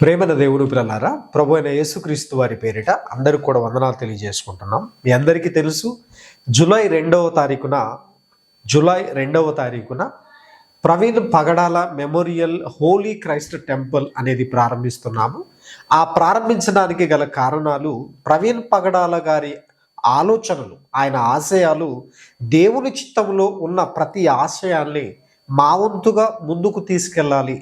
ప్రేమల దేవుడు పిల్లలారా ప్రభు అయిన యేసుక్రీస్తు వారి పేరిట అందరికి కూడా వందనాలు తెలియజేసుకుంటున్నాం. మీ అందరికీ తెలుసు జూలై రెండవ తారీఖున జూలై రెండవ తారీఖున Praveen Pagadala memorial holy Christ temple అనేది ప్రారంభిస్తున్నాము. ఆ ప్రారంభించడానికి గల కారణాలు ప్రవీణ్ పగడాల గారి ఆలోచనలు ఆయన ఆశయాలు దేవుని చిత్తంలో ఉన్న ప్రతి ఆశయాల్ని మా వంతుగా ముందుకు తీసుకెళ్ళాలి.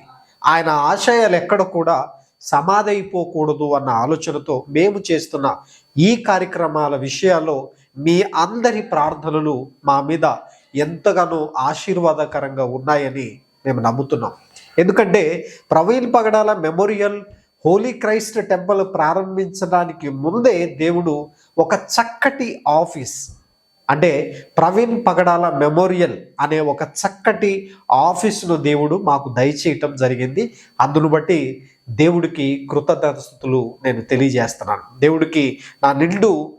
ఆయన ఆశయాలు ఎక్కడ కూడా సమాధైపోకూడదు అన్న ఆలోచనతో మేము చేస్తున్న ఈ కార్యక్రమాల విషయాల్లో మీ అందరి ప్రార్థనలు మా మీద ఎంతగానో ఆశీర్వాదకరంగా ఉన్నాయని మేము నమ్ముతున్నాం. ఎందుకంటే Praveen Pagadala memorial holy Christ temple ప్రారంభించడానికి ముందే దేవుడు ఒక చక్కటి ఆఫీస్ అంటే ప్రవీణ్ పగడాల మెమోరియల్ అనే ఒక చక్కటి ఆఫీసును దేవుడు మాకు దయచేయటం జరిగింది. అందును బట్టి దేవుడికి కృతజ్ఞతలు నేను తెలియజేస్తున్నాను. దేవుడికి నా నిండు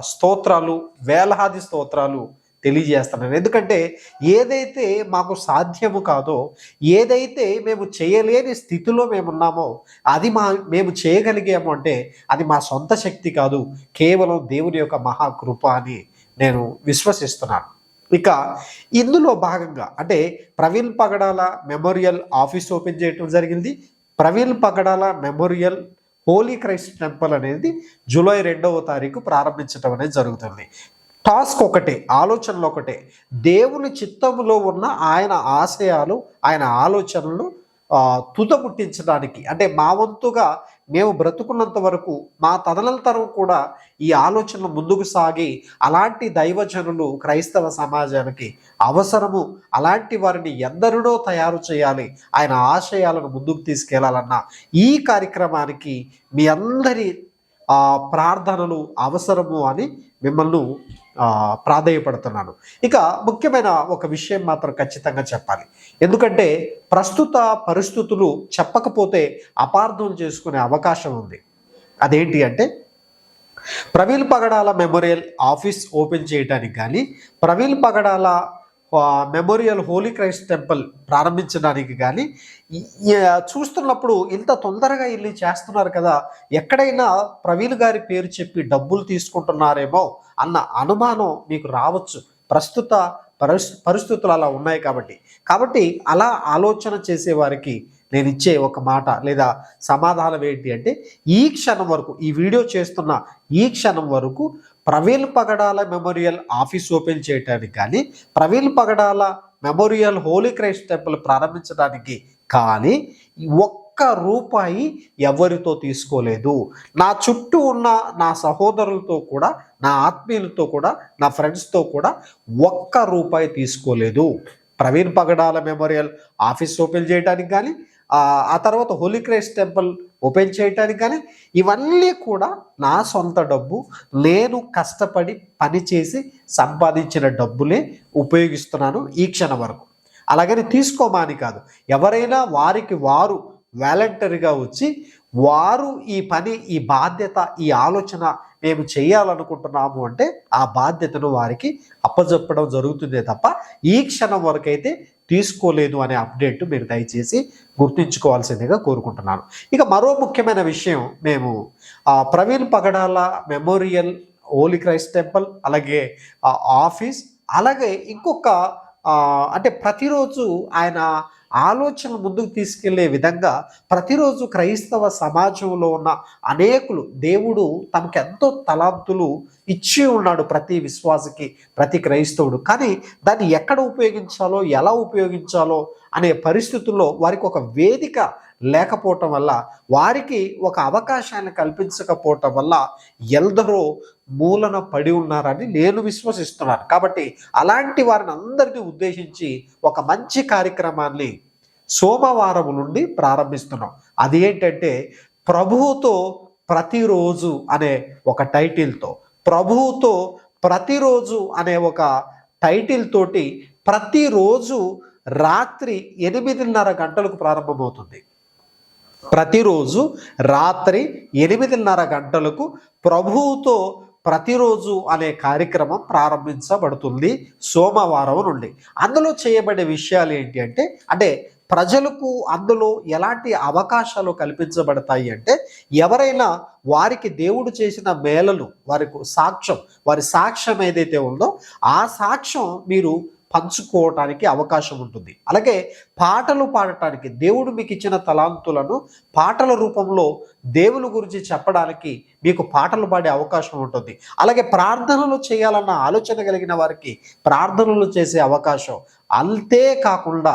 స్తోత్రాలు వేలాది స్తోత్రాలు తెలియజేస్తున్నాను. ఎందుకంటే ఏదైతే మాకు సాధ్యము కాదో ఏదైతే మేము చేయలేని స్థితిలో మేము ఉన్నామో అది మా మేము చేయగలిగాము అంటే అది మా సొంత శక్తి కాదు కేవలం దేవుని యొక్క మహాకృప అని నేను విశ్వసిస్తున్నాను. ఇక ఇందులో భాగంగా అంటే Praveen Pagadala memorial office open చేయడం జరిగింది. Praveen Pagadala memorial holy Christ temple అనేది జూలై రెండవ తారీఖు ప్రారంభించడం అనేది జరుగుతుంది. టాస్క్ ఒకటే ఆలోచనలు ఒకటే. దేవుని చిత్తములో ఉన్న ఆయన ఆశయాలు ఆయన ఆలోచనలు తుత పుట్టించడానికి అంటే మా వంతుగా మేము బ్రతుకున్నంత వరకు మా తదనంతరం కూడా ఈ ఆలోచనలు ముందుకు సాగి అలాంటి దైవజనులు క్రైస్తవ సమాజానికి అవసరము అలాంటి వారిని ఎందరినో తయారు చేయాలి ఆయన ఆశయాలను ముందుకు తీసుకెళ్ళాలన్న ఈ కార్యక్రమానికి మీ అందరి ప్రార్థనలు అవసరము అని మిమ్మల్ని ప్రాధేయపడుతున్నాను ఇక ముఖ్యమైన ఒక విషయం మాత్రం ఖచ్చితంగా చెప్పాలి. ఎందుకంటే ప్రస్తుత పరిస్థితులు చెప్పకపోతే అపార్థం చేసుకునే అవకాశం ఉంది. అదేంటి అంటే Praveen Pagadala memorial office open చేయడానికి కానీ Praveen Pagadala memorial holy Christ temple ప్రారంభించడానికి కానీ చూస్తున్నప్పుడు ఇంత తొందరగా వెళ్ళి చేస్తున్నారు కదా ఎక్కడైనా ప్రవీణ్ గారి పేరు చెప్పి డబ్బులు తీసుకుంటున్నారేమో అన్న అనుమానం మీకు రావచ్చు. ప్రస్తుత పరిస్ పరిస్థితులు అలా ఉన్నాయి కాబట్టి. కాబట్టి అలా ఆలోచన చేసే వారికి నేను ఇచ్చే ఒక మాట లేదా సమాధానం ఏంటి అంటే ఈ క్షణం వరకు ఈ వీడియో చేస్తున్న ఈ క్షణం వరకు Praveen Pagadala memorial office open చేయడానికి కానీ Praveen Pagadala memorial holy Christ temple ప్రారంభించడానికి కానీ ఒక్క రూపాయి ఎవరితో తీసుకోలేదు. నా చుట్టూ ఉన్న నా సహోదరులతో కూడా నా ఆత్మీయులతో కూడా నా ఫ్రెండ్స్తో కూడా ఒక్క రూపాయి తీసుకోలేదు. Praveen Pagadala memorial office open చేయడానికి కానీ ఆ తర్వాత హోలీ క్రైస్ట్ టెంపుల్ ఓపెన్ చేయడానికి కానీ ఇవన్నీ కూడా నా సొంత డబ్బు. నేను కష్టపడి పనిచేసి సంపాదించిన డబ్బులే ఉపయోగిస్తున్నాను ఈ క్షణం వరకు. అలాగని తీసుకోమాని కాదు. ఎవరైనా వారికి వారు వాలంటరీగా వచ్చి వారు ఈ పని ఈ బాధ్యత ఈ ఆలోచన మేము చేయాలనుకుంటున్నాము అంటే ఆ బాధ్యతను వారికి అప్పజెప్పడం జరుగుతుందే తప్ప ఈ క్షణం వరకైతే తీసుకోలేదు అనే అప్డేట్ మీరు దయచేసి గుర్తుంచుకోవాల్సిందిగా కోరుకుంటున్నాను. ఇక మరో ముఖ్యమైన విషయం మేము Praveen Pagadala memorial holy Christ temple అలాగే ఆఫీస్ అలాగే ఇంకొక అంటే ప్రతిరోజు ఆయన ఆలోచనలు ముందుకు తీసుకెళ్ళే విధంగా ప్రతిరోజు క్రైస్తవ సమాజంలో ఉన్న అనేకులు దేవుడు తమకు ఎంతో తలాంతులు ఇచ్చి ఉన్నాడు ప్రతి విశ్వాసకి ప్రతి క్రైస్తవుడు. కానీ దాన్ని ఎక్కడ ఉపయోగించాలో ఎలా ఉపయోగించాలో అనే పరిస్థితుల్లో వారికి ఒక వేదిక లేకపోవటం వల్ల వారికి ఒక అవకాశాన్ని కల్పించకపోవటం వల్ల ఎందరో మూలన పడి ఉన్నారని నేను విశ్వసిస్తున్నాను. కాబట్టి అలాంటి వారిని అందరినీ ఉద్దేశించి ఒక మంచి కార్యక్రమాన్ని సోమవారం నుండి ప్రారంభిస్తున్నాం. అది ఏంటంటే ప్రభువుతో ప్రతిరోజు అనే ఒక టైటిల్తో ప్రభువుతో ప్రతిరోజు అనే ఒక టైటిల్ తోటి ప్రతిరోజు రాత్రి ఎనిమిదిన్నర గంటలకు ప్రారంభమవుతుంది. ప్రతిరోజు రాత్రి ఎనిమిదిన్నర గంటలకు ప్రభువుతో ప్రతిరోజు అనే కార్యక్రమం ప్రారంభించబడుతుంది సోమవారం నుండి. అందులో చేయబడే విషయాలు ఏంటి అంటే అంటే ప్రజలకు అందులో ఎలాంటి అవకాశాలు కల్పించబడతాయి అంటే ఎవరైనా వారికి దేవుడు చేసిన మేళలు వారికి సాక్ష్యం వారి సాక్ష్యం ఏదైతే ఉందో ఆ సాక్ష్యం మీరు పంచుకోవటానికి అవకాశం ఉంటుంది. అలాగే పాటలు పాడటానికి దేవుడు మీకు ఇచ్చిన తలాంతులను పాటల రూపంలో దేవుని గురించి చెప్పడానికి మీకు పాటలు పాడే అవకాశం ఉంటుంది. అలాగే ప్రార్థనలు చేయాలన్న ఆలోచన కలిగిన వారికి ప్రార్థనలు చేసే అవకాశం అంతే కాకుండా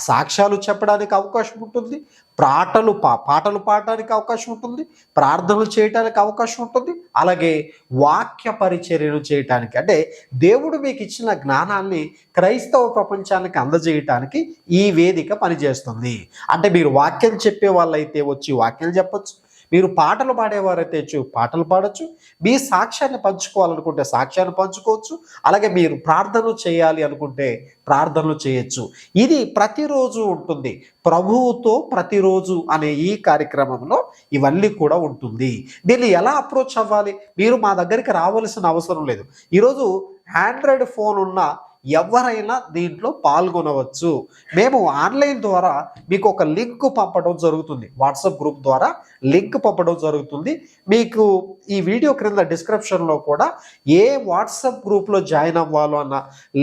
సాక్ష్యాలు చెప్పడానికి అవకాశం ఉంటుంది పాటలు పా పాటలు పాడడానికి అవకాశం ఉంటుంది ప్రార్థనలు చేయడానికి అవకాశం ఉంటుంది అలాగే వాక్య పరిచర్యలు చేయటానికి. అంటే దేవుడు మీకు ఇచ్చిన జ్ఞానాన్ని క్రైస్తవ ప్రపంచానికి అందజేయటానికి ఈ వేదిక పనిచేస్తుంది. అంటే మీరు వాక్యం చెప్పే వాళ్ళైతే వచ్చి వాక్యం చెప్పచ్చు మీరు పాటలు పాడేవారైతే పాటలు పాడచ్చు. మీ సాక్ష్యాన్ని పంచుకోవాలనుకుంటే సాక్ష్యాన్ని పంచుకోవచ్చు. అలాగే మీరు ప్రార్థనలు చేయాలి అనుకుంటే ప్రార్థనలు చేయొచ్చు. ఇది ప్రతిరోజు ఉంటుంది. ప్రభువుతో ప్రతిరోజు అనే ఈ కార్యక్రమంలో ఇవన్నీ కూడా ఉంటుంది. దీన్ని ఎలా అప్రోచ్ అవ్వాలి? మీరు మా దగ్గరికి రావాల్సిన అవసరం లేదు. ఈరోజు ఆండ్రాయిడ్ ఫోన్ ఉన్న ఎవరైనా దీంట్లో పాల్గొనవచ్చు. మేము ఆన్లైన్ ద్వారా మీకు ఒక లింక్ పంపడం జరుగుతుంది. వాట్సాప్ గ్రూప్ ద్వారా లింక్ పంపడం జరుగుతుంది. మీకు ఈ వీడియో క్రింద డిస్క్రిప్షన్లో కూడా ఏ వాట్సాప్ గ్రూప్లో జాయిన్ అవ్వాలో అన్న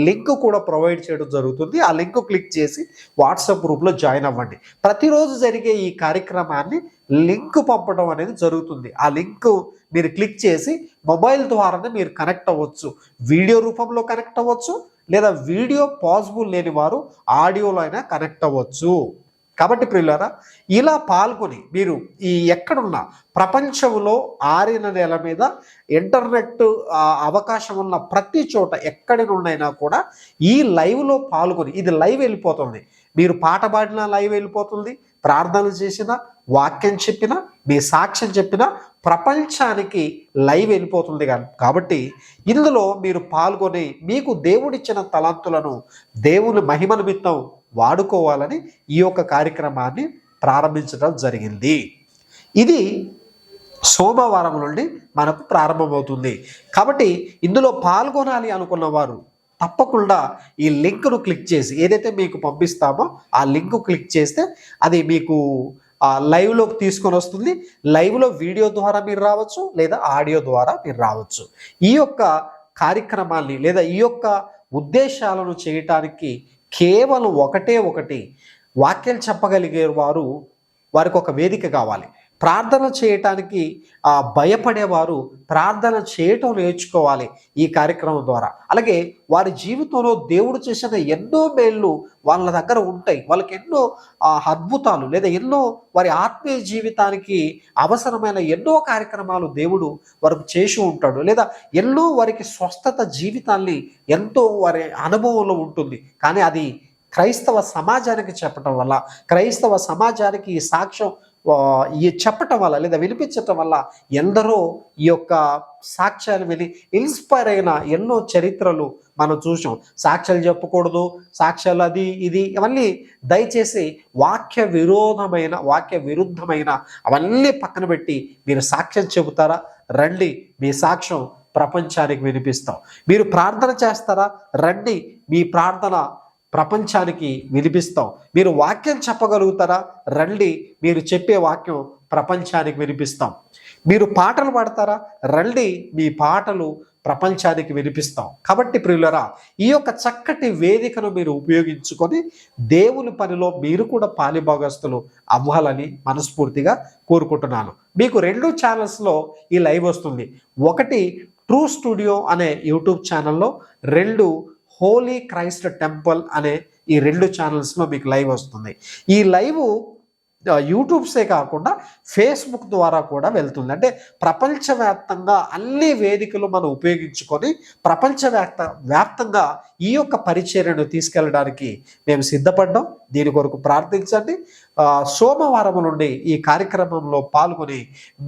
లింక్ కూడా ప్రొవైడ్ చేయడం జరుగుతుంది. ఆ లింక్ క్లిక్ చేసి వాట్సాప్ గ్రూప్లో జాయిన్ అవ్వండి. ప్రతిరోజు జరిగే ఈ కార్యక్రమాన్ని లింక్ పంపడం అనేది జరుగుతుంది. ఆ లింక్ మీరు క్లిక్ చేసి మొబైల్ ద్వారానే మీరు కనెక్ట్ అవ్వచ్చు. వీడియో రూపంలో కనెక్ట్ అవ్వచ్చు. లేదా వీడియో పాసిబుల్ లేని వారు ఆడియోలో అయినా కనెక్ట్ అవ్వచ్చు. కాబట్టి ప్రియులారా ఇలా పాల్గొని మీరు ఈ ఎక్కడున్నా ప్రపంచంలో ఆరిన నేల మీద ఇంటర్నెట్ అవకాశం ఉన్న ప్రతి చోట ఎక్కడి నుండైనా కూడా ఈ లైవ్లో పాల్గొని ఇది లైవ్ వెళ్ళిపోతుంది. మీరు పాట పాడినా లైవ్ వెళ్ళిపోతుంది ప్రార్థనలు చేసినా వాక్యం చెప్పినా మీ సాక్ష్యం చెప్పినా ప్రపంచానికి లైవ్ వెళ్ళిపోతుంది కాబట్టి ఇందులో మీరు పాల్గొని మీకు దేవుడిచ్చిన తలంతులను దేవుని మహిమ నిమిత్తం వాడుకోవాలని ఈ యొక్క కార్యక్రమాన్ని ప్రారంభించడం జరిగింది. ఇది సోమవారం నుండి మనకు ప్రారంభమవుతుంది. కాబట్టి ఇందులో పాల్గొనాలి అనుకున్న వారు తప్పకుండా ఈ లింక్ను క్లిక్ చేసి ఏదైతే మీకు పంపిస్తామో ఆ లింక్ క్లిక్ చేస్తే అది మీకు ఆ లైవ్లోకి తీసుకొని వస్తుంది. లైవ్లో వీడియో ద్వారా మీరు రావచ్చు లేదా ఆడియో ద్వారా మీరు రావచ్చు. ఈ యొక్క కార్యక్రమాన్ని లేదా ఈ యొక్క ఉద్దేశాలను చేయటానికి కేవలం ఒకటే ఒకటి వాక్యం చెప్పగలిగే వారు వారికి ఒక వేదిక కావాలి. ప్రార్థన చేయటానికి భయపడేవారు ప్రార్థన చేయటం నేర్చుకోవాలి ఈ కార్యక్రమం ద్వారా. అలాగే వారి జీవితంలో దేవుడు చేసిన ఎన్నో మేళ్ళు వాళ్ళ దగ్గర ఉంటాయి. వాళ్ళకి ఎన్నో అద్భుతాలు లేదా ఎన్నో వారి ఆత్మీయ జీవితానికి అవసరమైన ఎన్నో కార్యక్రమాలు దేవుడు వారికి చేసి ఉంటాడు. లేదా ఎన్నో వారికి స్వస్థత జీవితాన్ని ఎంతో వారి అనుభవంలో ఉంటుంది. కానీ అది క్రైస్తవ సమాజానికి చెప్పటం వల్ల క్రైస్తవ సమాజానికి ఈ సాక్ష్యం ఈ చెప్పటం వల్ల లేదా వినిపించటం వల్ల ఎందరో ఈ యొక్క సాక్ష్యాలు విని ఇన్స్పైర్ అయిన ఎన్నో చరిత్రలు మనం చూసాం సాక్ష్యాలు చెప్పకూడదు సాక్ష్యాలు అది ఇది ఇవన్నీ దయచేసి వాక్య విరోధమైన వాక్య విరుద్ధమైన అవన్నీ పక్కన పెట్టి మీరు సాక్ష్యం చెబుతారా? రండి మీ సాక్ష్యం ప్రపంచానికి వినిపిస్తాం. మీరు ప్రార్థన చేస్తారా? రండి మీ ప్రార్థన ప్రపంచానికి వినిపిస్తాం. మీరు వాక్యం చెప్పగలుగుతారా? రండి మీరు చెప్పే వాక్యం ప్రపంచానికి వినిపిస్తాం. మీరు పాటలు పాడతారా? రండి మీ పాటలు ప్రపంచానికి వినిపిస్తాం. కాబట్టి ప్రియులరా ఈ యొక్క చక్కటి వేదికను మీరు ఉపయోగించుకొని దేవుని పనిలో మీరు కూడా పాలిభాగస్తులు అవ్వాలని మనస్ఫూర్తిగా కోరుకుంటున్నాను. మీకు రెండు ఛానల్స్లో ఈ లైవ్ వస్తుంది. ఒకటి ట్రూ స్టూడియో అనే యూట్యూబ్ ఛానల్లో రెండు హోలీ క్రైస్ట్ టెంపుల్ అనే ఈ రెండు ఛానల్స్లో మీకు లైవ్ వస్తుంది. ఈ లైవ్ యూట్యూబ్సే కాకుండా ఫేస్బుక్ ద్వారా కూడా వెళ్తుంది. అంటే ప్రపంచవ్యాప్తంగా అన్ని వేదికలు మనం ఉపయోగించుకొని ప్రపంచవ్యాప్త వ్యాప్తంగా ఈ యొక్క పరిచర్యను తీసుకెళ్ళడానికి మేము సిద్ధపడ్డాం. దీని కొరకు ప్రార్థించండి. సోమవారం నుండి ఈ కార్యక్రమంలో పాల్గొని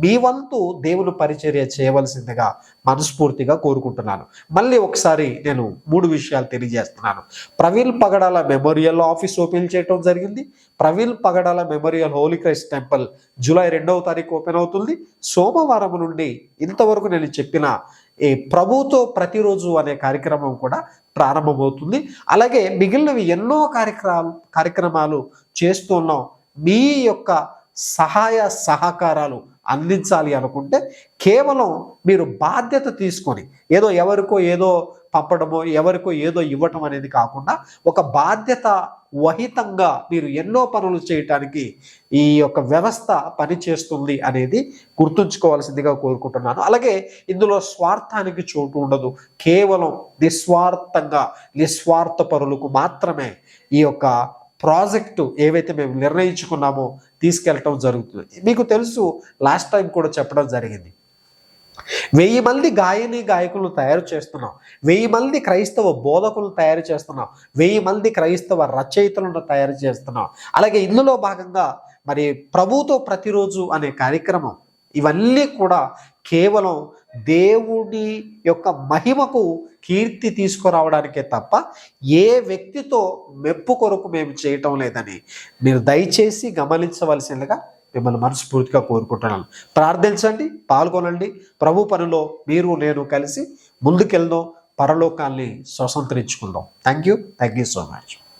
మీ వంతు దేవుని పరిచర్య చేయవలసిందిగా మనస్ఫూర్తిగా కోరుకుంటున్నాను. మళ్ళీ ఒకసారి నేను మూడు విషయాలు తెలియజేస్తున్నాను. Praveen Pagadala memorial office open చేయడం జరిగింది. Praveen Pagadala memorial holy Christ temple July రెండవ తారీఖు ఓపెన్ అవుతుంది. సోమవారం నుండి ఇంతవరకు నేను చెప్పిన ఈ ప్రభుతో ప్రతిరోజు అనే కార్యక్రమం కూడా ప్రారంభమవుతుంది. అలాగే మిగిలినవి ఎన్నో కార్యక్రమాలు కార్యక్రమాలు చేస్తున్నాం మీ యొక్క సహాయ సహకారాలు అందించాలి అనుకుంటే కేవలం మీరు బాధ్యత తీసుకొని ఏదో ఎవరికో ఏదో పంపడమో ఎవరికో ఏదో ఇవ్వటం అనేది కాకుండా ఒక బాధ్యత వహితంగా మీరు ఎన్నో పనులు చేయటానికి ఈ యొక్క వ్యవస్థ పనిచేస్తుంది అనేది గుర్తుంచుకోవాల్సిందిగా కోరుకుంటున్నాను. అలాగే ఇందులో స్వార్థానికి చోటు ఉండదు. కేవలం నిస్వార్థంగా నిస్వార్థ పరులకు మాత్రమే ఈ యొక్క ప్రాజెక్టు ఏవైతే మేము నిర్ణయించుకున్నామో తీసుకెళ్ళటం జరుగుతుంది. మీకు తెలుసు లాస్ట్ టైం కూడా చెప్పడం జరిగింది. వెయ్యి మంది గాయని గాయకులను తయారు చేస్తున్నాం. వెయ్యి మంది క్రైస్తవ బోధకులను తయారు చేస్తున్నాం. వెయ్యి మంది క్రైస్తవ రచయితలను తయారు చేస్తున్నాం. అలాగే ఇందులో భాగంగా మరి ప్రభుతో ప్రతిరోజు అనే కార్యక్రమం ఇవన్నీ కూడా కేవలం దేవుడి యొక్క మహిమకు కీర్తి తీసుకురావడానికే తప్ప ఏ వ్యక్తితో మెప్పు కొరకు మేము చేయటం లేదని మీరు దయచేసి గమనించవలసిందిగా మిమ్మల్ని మనస్ఫూర్తిగా కోరుకుంటున్నాను. ప్రార్థించండి పాల్గొనండి. ప్రభు పనిలో మీరు నేను కలిసి ముందుకెళ్దాం పరలోకాన్ని స్వతంత్రించుకుందాం. Thank you thank you so much